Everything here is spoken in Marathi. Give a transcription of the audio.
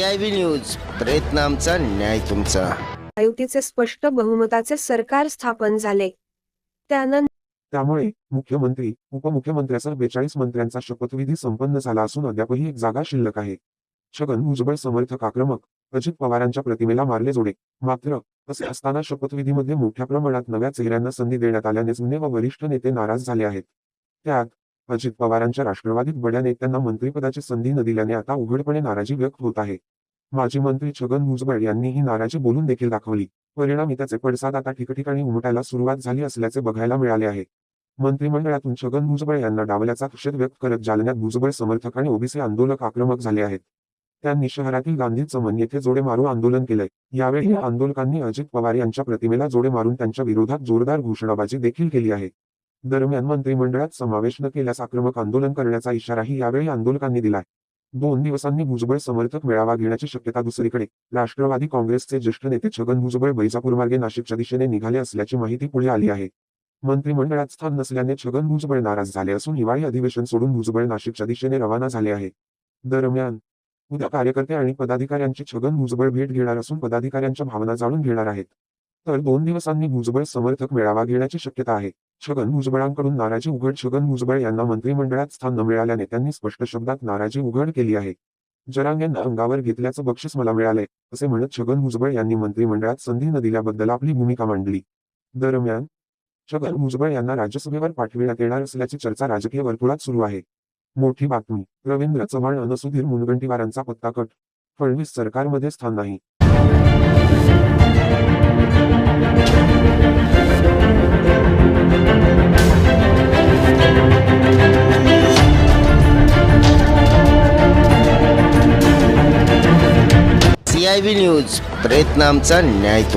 CIB news. प्रयत्न आमचा न्याय तुमचा. महायुतीचे स्पष्ट बहुमताचे सरकार स्थापन झाले. त्यानंतर त्यामुळे मुख्यमंत्री उपमुख्यमंत्र्यासह बेचाळीस मंत्र्यांचा शपथविधी संपन्न झाला असून अद्यापही एक जागा शिल्लक आहे. छगन भुजबळ समर्थक आक्रमक अजित पवारांच्या प्रतिमेला मारले जोडे. मात्र असे असताना शपथविधीमध्ये मोठ्या प्रमाणात नव्या चेहऱ्यांना संधी देण्यात आल्याने जुने व वरिष्ठ नेते नाराज झाले आहेत. त्यात अजित पवारांच्या राष्ट्रवादीत बड्या नेत्यांना मंत्रिपदाची संधी न दिल्याने आता उघडपणे नाराजी व्यक्त होत आहे. माजी मंत्री छगन भुजबळ यांनी ही नाराजी बोलून देखील दाखवली. परिणामी त्याचे पडसाद आता ठिकठिकाणी उमटायला सुरुवात झाली असल्याचे बघायला मिळाले आहे. मंत्रिमंडळातून छगन भुजबळ यांना डावल्याचा निषेध व्यक्त करत जालन्यात भुजबळ समर्थक आणि ओबीसी आंदोलक आक्रमक झाले आहेत. त्यांनी शहरातील गांधी चमन येथे जोडे मारू आंदोलन केलंय. यावेळी आंदोलकांनी अजित पवार यांच्या प्रतिमेला जोडे मारून त्यांच्या विरोधात जोरदार घोषणाबाजी देखील केली आहे. दरम्यान मंत्रिमंडळात समावेश न केल्यास आक्रमक आंदोलन करण्याचा इशाराही यावेळी आंदोलकांनी दिलाय. दोन दिवसांनी भुजबळ समर्थक मेळावा घेण्याची शक्यता दुसरीकडे. राष्ट्रवादी काँग्रेसचे ज्येष्ठ नेते छगन भुजबळ बैजापूरमार्गे नाशिकच्या दिशेने निघाले असल्याची माहिती पुढे आली आहे. मंत्रिमंडळात स्थान नसल्याने छगन भुजबळ नाराज झाले असून हिवाळी अधिवेशन सोडून भुजबळ नाशिकच्या दिशेने रवाना झाले आहे. दरम्यान उद्या कार्यकर्ते आणि पदाधिकाऱ्यांची छगन भुजबळ भेट घेणार असून पदाधिकाऱ्यांच्या भावना जाणून घेणार आहेत. तर दोन दिवसांनी भुजबळ समर्थक मेळावा घेण्याची शक्यता आहे. छगन भुजबळांकडून नाराजी उघड छगन भुजबळ यांना मंत्रिमंडळात स्थान न मिळाल्याने त्यांनी स्पष्ट शब्दात नाराजी उघड केली आहे. जरांग यांना अंगावर घेतल्याचं बक्षीस मला मिळालंय असे म्हणत छगन भुजबळ यांनी मंत्रिमंडळात संधी न दिल्याबद्दल आपली भूमिका मांडली. दरम्यान छगन भुजबळ यांना राज्यसभेवर पाठविण्यात येणार असल्याची चर्चा राजकीय वर्तुळात सुरू आहे. मोठी बातमी रवींद्र चव्हाण अन सुधीर मुनगंटीवारांचा पत्ता कट फडणवीस सरकारमध्ये स्थान नाही. सीआयबी न्यूज प्रयत्न आमचा न्याय तुमचा